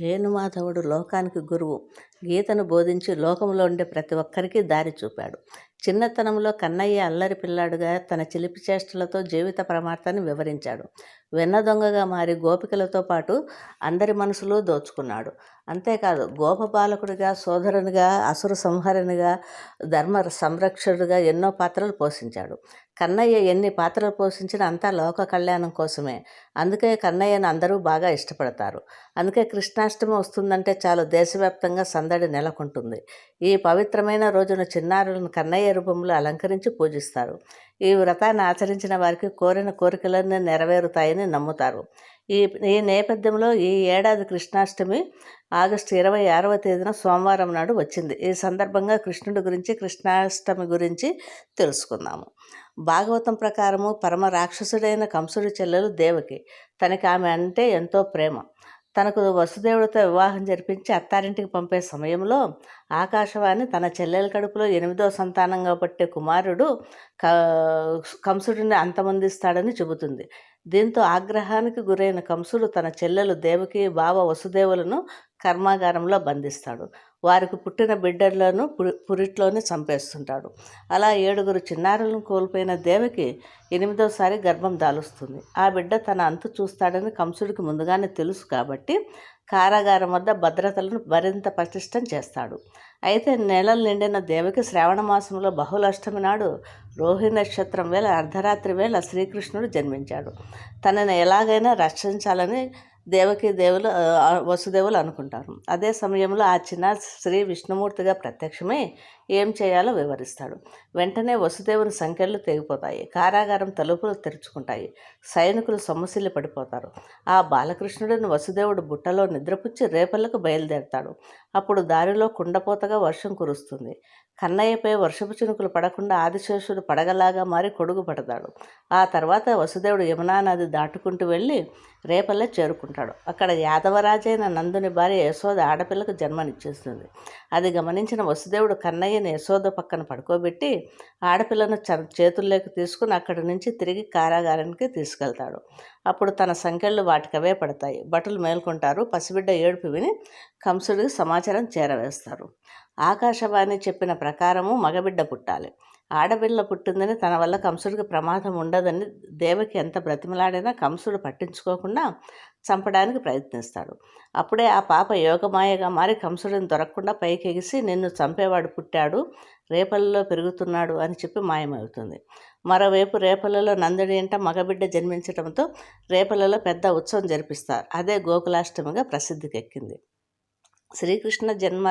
రేణుమాధవుడు లోకానికి గురువు. గీతను బోధించి లోకంలో ఉండే ప్రతి ఒక్కరికి దారి చూపాడు. చిన్నతనంలో కన్నయ్య అల్లరి పిల్లాడుగా తన చిలిపి చేష్టలతో జీవిత ప్రమార్తాన్ని వివరించాడు. వెన్న దొంగగా మారి గోపికలతో పాటు అందరి మనసులు దోచుకున్నాడు. అంతేకాదు గోపబాలకుడిగా సోదరునిగా అసుర సంహరణిగా ధర్మ సంరక్షకుడిగా ఎన్నో పాత్రలు పోషించాడు. కన్నయ్య ఎన్ని పాత్రలు పోషించినా అంతా లోక కళ్యాణం కోసమే. అందుకే కన్నయ్యను అందరూ బాగా ఇష్టపడతారు. అందుకే కృష్ణాష్టమి వస్తుందంటే చాలు దేశవ్యాప్తంగా సందడి నెలకొంటుంది. ఈ పవిత్రమైన రోజున చిన్నారులను కన్నయ్య రూపంలో అలంకరించి పూజిస్తారు. ఈ వ్రతాన్ని ఆచరించిన వారికి కోరిన కోరికలన్నీ నెరవేరుతాయని నమ్ముతారు. ఈ ఈ నేపథ్యంలో ఈ ఏడాది కృష్ణాష్టమి ఆగస్టు ఇరవై ఆరవ తేదీన సోమవారం నాడు వచ్చింది. ఈ సందర్భంగా కృష్ణుడి గురించి కృష్ణాష్టమి గురించి తెలుసుకుందాము. భాగవతం ప్రకారము పరమ రాక్షసుడైన కంసుడి చెల్లెలు దేవకి. తనకి ఆమె అంటే ఎంతో ప్రేమ. తనకు వసుదేవుడితో వివాహం జరిపించి అత్తారింటికి పంపే సమయంలో ఆకాశవాణి తన చెల్లెల కడుపులో ఎనిమిదో సంతానంగా పట్టే కుమారుడు క కంసుడిని అంతమందిస్తాడని చెబుతుంది. దీంతో ఆగ్రహానికి గురైన కంసుడు తన చెల్లెలు దేవకి బావ వసుదేవులను కర్మాగారంలో బంధిస్తాడు. వారికి పుట్టిన బిడ్డలను పురి పురిట్లోనే చంపేస్తుంటాడు. అలా ఏడుగురు చిన్నారులను కోల్పోయిన దేవకి ఎనిమిదోసారి గర్భం దాలుస్తుంది. ఆ బిడ్డ తన అంతు చూస్తాడని కంసుడికి ముందుగానే తెలుసు కాబట్టి కారాగారం వద్ద భద్రతలను మరింత పటిష్టం చేస్తాడు. అయితే నెలలు నిండిన దేవకి శ్రావణ మాసంలో బహుళాష్టమి నాడు రోహిణి నక్షత్రం వేళ అర్ధరాత్రి వేళ శ్రీకృష్ణుడు జన్మించాడు. తనని ఎలాగైనా రక్షించాలని దేవకి దేవులు వసుదేవులు అనుకుంటారు. అదే సమయంలో ఆ చిన్న శ్రీ విష్ణుమూర్తిగా ప్రత్యక్షమై ఏం చేయాలో వివరిస్తాడు. వెంటనే వసుదేవుని సంఖ్యలు తెగిపోతాయి. కారాగారం తలుపులు తెరుచుకుంటాయి. సైనికులు సొమ్మసిల్లి పడిపోతారు. ఆ బాలకృష్ణుడిని వసుదేవుడు బుట్టలో నిద్రపుచ్చి రేపలకు బయలుదేరతాడు. అప్పుడు దారిలో కుండపోతగా వర్షం కురుస్తుంది. కన్నయ్యపై వర్షపు చినుకులు పడకుండా ఆదిశేషుడు పడగలాగా మారి కొడుగు పడతాడు. ఆ తర్వాత వసుదేవుడు యమునా నది దాటుకుంటూ వెళ్ళి రేపల్లె చేరుకుంటాడు. అక్కడ యాదవరాజైన నందుని భార్య యశోద ఆడపిల్లకు జన్మనిచ్చేస్తుంది. అది గమనించిన వసుదేవుడు కన్నయ్య కన్నయ్యని యశోద పక్కన పడుకోబెట్టి ఆడపిల్లను చ చేతుల్లోకి తీసుకుని అక్కడి నుంచి తిరిగి కారాగారానికి తీసుకెళ్తాడు. అప్పుడు తన సంఖ్యలు వాటికవే పడతాయి. భటులు మేల్కొంటారు. పసిబిడ్డ ఏడుపు విని కంసుడికి సమాచారం చేరవేస్తారు. ఆకాశవాణి చెప్పిన ప్రకారము మగబిడ్డ పుట్టాలి. ఆడపిల్ల పుట్టిందని తన వల్ల కంసుడికి ప్రమాదం ఉండదని దేవకి ఎంత బ్రతిమలాడినా కంసుడు పట్టించుకోకుండా చంపడానికి ప్రయత్నిస్తాడు. అప్పుడే ఆ పాప యోగమాయగా మారి కంసుడిని దొరకకుండా పైకి ఎగిసి నిన్ను చంపేవాడు పుట్టాడు రేపల్లో పెరుగుతున్నాడు అని చెప్పి మాయమవుతుంది. మరోవైపు రేపల్లలో నందుడి ఇంట మగబిడ్డ జన్మించడంతో రేపల్లలో పెద్ద ఉత్సవం జరిపిస్తారు. అదే గోకులాష్టమిగా ప్రసిద్ధికెక్కింది. శ్రీకృష్ణ జన్మ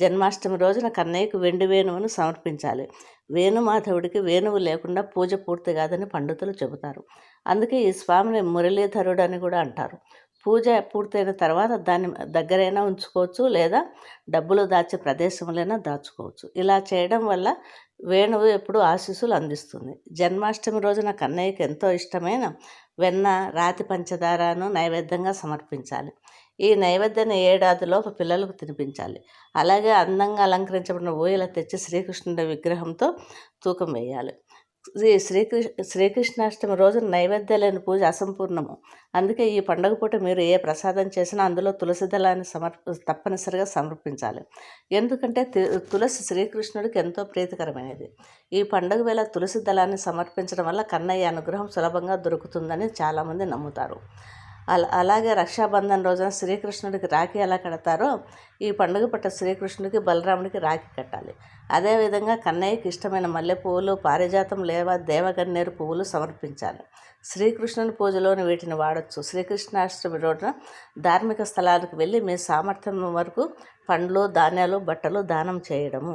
జన్మాష్టమి రోజున కన్నయ్యకు వెండి వేణువును సమర్పించాలి. వేణుమాధవుడికి వేణువు లేకుండా పూజ పూర్తి కాదని పండితులు చెబుతారు. అందుకే ఈ స్వామిని మురళీధరుడు అని కూడా అంటారు. పూజ పూర్తయిన తర్వాత దాన్ని దగ్గరైనా ఉంచుకోవచ్చు లేదా డబ్బులు దాచే ప్రదేశంలోనైనా దాచుకోవచ్చు. ఇలా చేయడం వల్ల వేణువు ఎప్పుడు ఆశీస్సులు అందిస్తుంది. జన్మాష్టమి రోజున కన్నయ్యకి ఎంతో ఇష్టమైన వెన్న రాతి పంచదారను నైవేద్యంగా సమర్పించాలి. ఈ నైవేద్యాన్ని ఏడాదిలోపు పిల్లలకు తినిపించాలి. అలాగే అందంగా అలంకరించబడిన ఊయల తెచ్చి శ్రీకృష్ణుడి విగ్రహంతో తూకం వేయాలి. శ్రీ శ్రీకృష్ణ శ్రీకృష్ణాష్టమి రోజున నైవేద్య లేని పూజ అసంపూర్ణము. అందుకే ఈ పండుగ పూట మీరు ఏ ప్రసాదం చేసినా అందులో తులసి దళాన్ని సమర్ప తప్పనిసరిగా సమర్పించాలి. ఎందుకంటే తులసి శ్రీకృష్ణుడికి ఎంతో ప్రీతికరమైనది. ఈ పండుగ వేళ తులసి దళాన్ని సమర్పించడం వల్ల కన్నయ్య అనుగ్రహం సులభంగా దొరుకుతుందని చాలామంది నమ్ముతారు. అలాగే రక్షాబంధన్ రోజున శ్రీకృష్ణుడికి రాఖీ ఎలా కడతారో ఈ పండుగ పట్ట శ్రీకృష్ణుడికి బలరాముడికి రాఖీ కట్టాలి. అదేవిధంగా కన్నయ్యకి ఇష్టమైన మల్లె పువ్వులు పారిజాతం లేవా దేవగన్నేరు పువ్వులు సమర్పించాలి. శ్రీకృష్ణుని పూజలోని వీటిని వాడచ్చు. శ్రీకృష్ణాష్టమి రోజున ధార్మిక స్థలాలకు వెళ్ళి మీ సామర్థ్యం వరకు పండ్లు ధాన్యాలు బట్టలు దానం చేయడము.